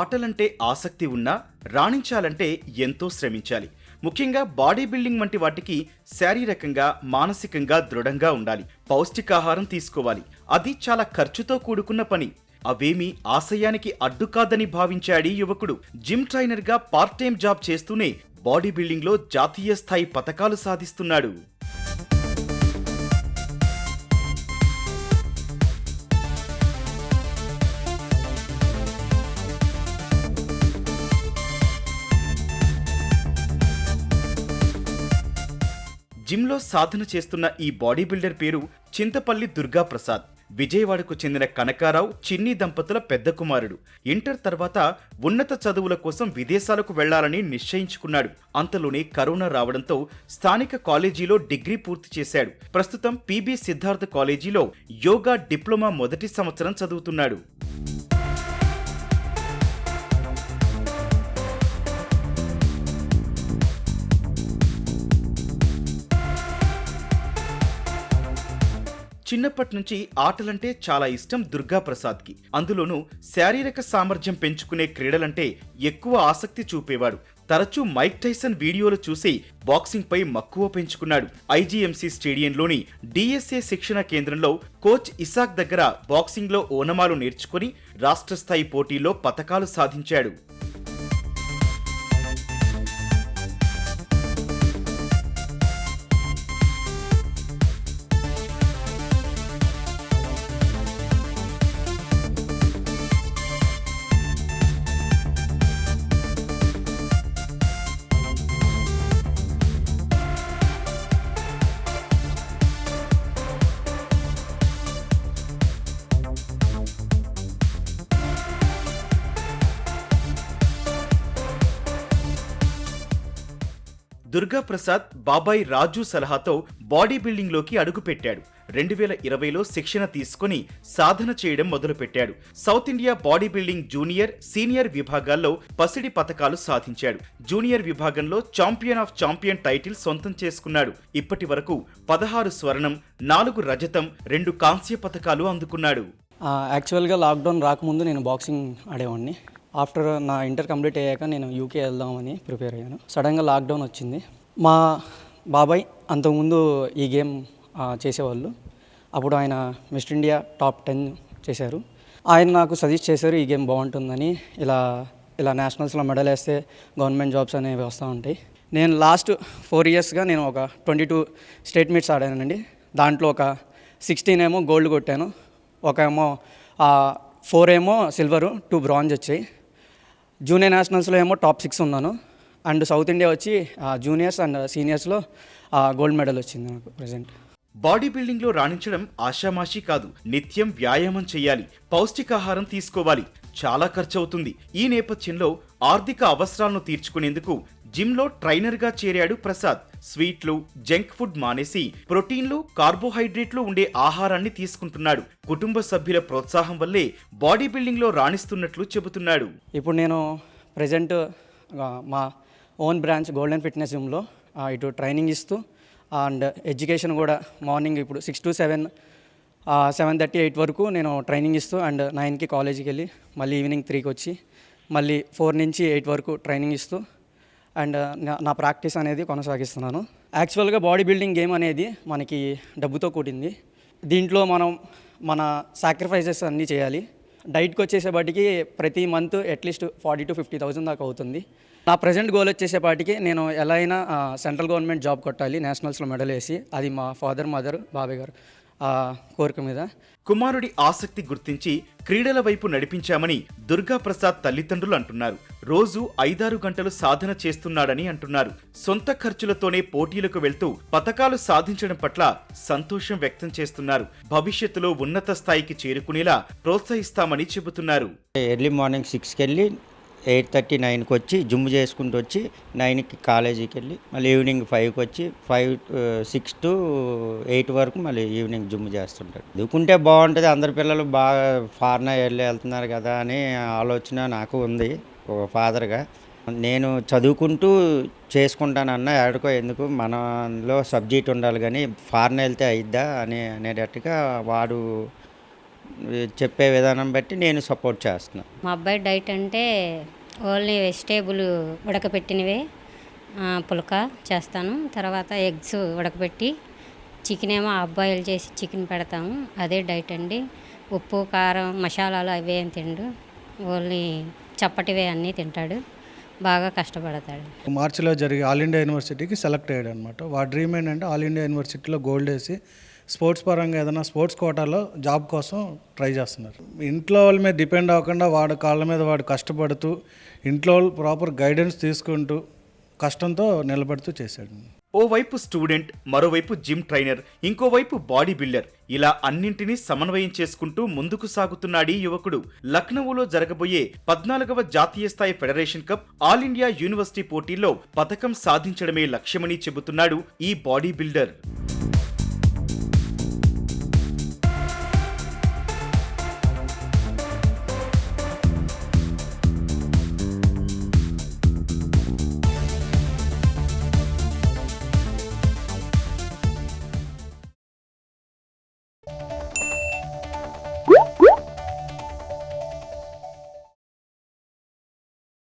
ఆటలంటే ఆసక్తి ఉన్నా రాణించాలంటే ఎంతో శ్రమించాలి. ముఖ్యంగా బాడీ బిల్డింగ్ వంటి వాటికి శారీరకంగా మానసికంగా దృఢంగా ఉండాలి. పౌష్టికాహారం తీసుకోవాలి. అది చాలా ఖర్చుతో కూడుకున్న పని. అవేమీ ఆశయానికి అడ్డు కాదని భావించాడు యువకుడు. జిమ్ ట్రైనర్గా పార్ట్ టైం జాబ్ చేస్తూనే బాడీ బిల్డింగ్లో జాతీయ స్థాయి పథకాలు సాధిస్తున్నాడు. జిమ్లో సాధన చేస్తున్న ఈ బాడీ బిల్డర్ పేరు చింతపల్లి దుర్గా ప్రసాద్ విజయవాడకు చెందిన కనకారావు చిన్ని దంపతుల పెద్ద కుమారుడు. ఇంటర్ తర్వాత ఉన్నత చదువుల కోసం విదేశాలకు వెళ్ళాలని నిశ్చయించుకున్నాడు. అంతలోనే కరోనా రావడంతో స్థానిక కాలేజీలో డిగ్రీ పూర్తి చేశాడు. ప్రస్తుతం పీబీ సిద్ధార్థ కాలేజీలో యోగా డిప్లొమా మొదటి సంవత్సరం చదువుతున్నాడు. చిన్నప్పటి నుంచి ఆటలంటే చాలా ఇష్టం దుర్గా ప్రసాద్కి అందులోనూ శారీరక సామర్థ్యం పెంచుకునే క్రీడలంటే ఎక్కువ ఆసక్తి చూపేవాడు. తరచూ మైక్ టైసన్ వీడియోలు చూసి బాక్సింగ్ పై మక్కువ పెంచుకున్నాడు. ఐజీఎంసీ స్టేడియంలోని డిఎస్ఏ శిక్షణ కేంద్రంలో కోచ్ ఇసాక్ దగ్గర బాక్సింగ్లో ఓనమాలు నేర్చుకుని రాష్ట్ర స్థాయి పోటీల్లో పతకాలు సాధించాడు. దుర్గా ప్రసాద్ బాబాయ్ రాజు సలహాతో బాడీ బిల్డింగ్లోకి అడుగుపెట్టాడు. రెండు వేల ఇరవైలో శిక్షణ తీసుకుని సాధన చేయడం మొదలుపెట్టాడు. South India body building junior senior విభాగాల్లో పసిడి పథకాలు సాధించాడు. జూనియర్ విభాగంలో ఛాంపియన్ ఆఫ్ ఛాంపియన్ టైటిల్ సొంతం చేసుకున్నాడు. ఇప్పటి వరకు పదహారు స్వర్ణం నాలుగు రజతం రెండు కాంస్య పథకాలు అందుకున్నాడు. యాక్చువల్గా లాక్డౌన్ రాకముందు నేను బాక్సింగ్ ఆడేవాడిని. ఆఫ్టర్ నా ఇంటర్ కంప్లీట్ అయ్యాక నేను యూకే వెళ్దామని ప్రిపేర్ అయ్యాను. సడన్గా లాక్డౌన్ వచ్చింది. మా బాబాయ్ అంతకుముందు ఈ గేమ్ చేసేవాళ్ళు. అప్పుడు ఆయన మిస్ట్ ఇండియా టాప్ టెన్ చేశారు. ఆయన నాకు సజెస్ట్ చేశారు ఈ గేమ్ బాగుంటుందని. ఇలా ఇలా నేషనల్స్లో మెడల్ వేస్తే గవర్నమెంట్ జాబ్స్ అనేవి వస్తూ ఉంటాయి. నేను లాస్ట్ ఫోర్ ఇయర్స్గా నేను ఒక ట్వంటీ టూ స్టేట్ మీట్స్ ఆడానండి. దాంట్లో ఒక సిక్స్టీన్ ఏమో గోల్డ్ కొట్టాను. ఒక ఏమో ఫోర్ ఏమో సిల్వరు టూ బ్రాంజ్ వచ్చాయి. జూనియర్ నేషనల్స్లో ఏమో టాప్ సిక్స్ ఉన్నాను. అండ్ సౌత్ ఇండియా వచ్చి జూనియర్స్ అండ్ సీనియర్స్లో గోల్డ్ మెడల్ వచ్చింది నాకు ప్రజెంట్ బాడీ బిల్డింగ్లో రాణించడం ఆషామాషీ కాదు. నిత్యం వ్యాయామం చేయాలి. పౌష్టికాహారం తీసుకోవాలి. చాలా ఖర్చు అవుతుంది ఈ నేపథ్యంలో ఆర్థిక అవసరాలను తీర్చుకునేందుకు జిమ్లో ట్రైనర్గా చేరాడు ప్రసాద్. స్వీట్లు జంక్ ఫుడ్ మానేసి ప్రోటీన్లు కార్బోహైడ్రేట్లు ఉండే ఆహారాన్ని తీసుకుంటున్నాడు. కుటుంబ సభ్యుల ప్రోత్సాహం వల్లే బాడీ బిల్డింగ్లో రాణిస్తున్నట్లు చెబుతున్నాడు. ఇప్పుడు నేను ప్రజెంట్ మా ఓన్ బ్రాంచ్ గోల్డెన్ ఫిట్నెస్ జిమ్లో ఇటు ట్రైనింగ్ ఇస్తూ అండ్ ఎడ్యుకేషన్ కూడా మార్నింగ్ ఇప్పుడు six to seven seven thirty eight వరకు నేను ట్రైనింగ్ ఇస్తూ అండ్ నైన్కి కాలేజీకి వెళ్ళి మళ్ళీ ఈవినింగ్ త్రీకి వచ్చి మళ్ళీ ఫోర్ నుంచి ఎయిట్ వరకు ట్రైనింగ్ ఇస్తూ అండ్ నా- నా ప్రాక్టీస్ అనేది కొనసాగిస్తున్నాను. యాక్చువల్గా బాడీ బిల్డింగ్ గేమ్ అనేది మనకి డబ్బుతో కూడింది. దీంట్లో మనం మన సాక్రిఫైసెస్ అన్నీ చేయాలి. డైట్కి వచ్చేసేపాటికి ప్రతి month at least forty to fifty thousand దాకా అవుతుంది. నా ప్రజెంట్ గోల్ వచ్చేసేపాటికి నేను ఎలా అయినా సెంట్రల్ గవర్నమెంట్ జాబ్ కొట్టాలి నేషనల్స్లో మెడల్ వేసి అది మా ఫాదర్ మదర్ బాబాయ్ గారు కోరిక మీద. కుమారుడి ఆసక్తి గుర్తించి క్రీడల వైపు నడిపించామని దుర్గా ప్రసాద్ తల్లిదండ్రులు అంటున్నారు. రోజు ఐదారు గంటలు సాధన చేస్తున్నాడని అంటున్నారు. సొంత ఖర్చులతోనే పోటీలకు వెళ్తూ పథకాలు సాధించడం పట్ల సంతోషం వ్యక్తం చేస్తున్నారు. భవిష్యత్తులో ఉన్నత స్థాయికి చేరుకునేలా ప్రోత్సహిస్తామని చెబుతున్నారు. ఎర్లీ మార్నింగ్ సిక్స్కి వెళ్ళి ఎయిట్ థర్టీ నైన్కి వచ్చి జిమ్ చేసుకుంటూ వచ్చి నైన్కి కాలేజీకి వెళ్ళి మళ్ళీ ఈవినింగ్ ఫైవ్కి వచ్చి ఫైవ్ సిక్స్ టు ఎయిట్ వరకు మళ్ళీ ఈవినింగ్ జిమ్ చేస్తుంటాడు. దుకుంటే బాగుంటుంది అందరి పిల్లలు బాగా ఫారెన్ వెళ్ళి వెళ్తున్నారు కదా అని ఆలోచన నాకు ఉంది. ఒక ఫాదర్గా. నేను చదువుకుంటూ చేసుకుంటానన్న ఎక్కడికో ఎందుకు మనలో సబ్జెక్ట్ ఉండాలి కానీ ఫారెన్ వెళ్తే అయిద్దా అని అనేటట్టుగా వాడు చెప్పే విధానం బట్టి నేను సపోర్ట్ చేస్తున్నాను మా అబ్బాయి డైట్ అంటే ఓన్లీ వెజిటేబుల్ ఉడకపెట్టినవే. పులక చేస్తాను. తర్వాత ఎగ్స్ ఉడకపెట్టి చికెన్ ఏమో అబ్బాయిలు చేసి చికెన్ పెడతాము. అదే డైట్ అండి. ఉప్పు కారం మసాలాలు అవి ఏం తిండు. ఓన్లీ చప్పటివే అన్నీ తింటాడు. బాగా కష్టపడతాడు. మార్చిలో జరిగే ఆల్ ఇండియా యూనివర్సిటీకి సెలెక్ట్ అయ్యాడు అనమాట వాడి డ్రీమ్ ఏంటంటే ఆల్ ఇండియా యూనివర్సిటీలో గోల్డ్ వేసి స్పోర్ట్స్ పరంగా ఏదైనా స్పోర్ట్స్ కోటాలో జాబ్ కోసం ట్రై చేస్తున్నారు. ఇంట్లో వాళ్ళ మీద డిపెండ్ అవ్వకుండా వాడు కాళ్ళ మీద వాడు కష్టపడుతూ ఇంట్లో వాళ్ళు ప్రాపర్ గైడెన్స్ తీసుకుంటూ కష్టంతో నిలబడుతూ చేశాడు. ఓవైపు స్టూడెంట్ మరోవైపు జిమ్ ట్రైనర్ ఇంకోవైపు బాడీ బిల్డర్. ఇలా అన్నింటినీ సమన్వయం చేసుకుంటూ ముందుకు సాగుతున్నాడీ యువకుడు. లక్నోలో జరగబోయే పద్నాలుగవ జాతీయ స్థాయి federation cup all India university పోటీల్లో పథకం సాధించడమే లక్ష్యమని చెబుతున్నాడు ఈ బాడీ బిల్డర్.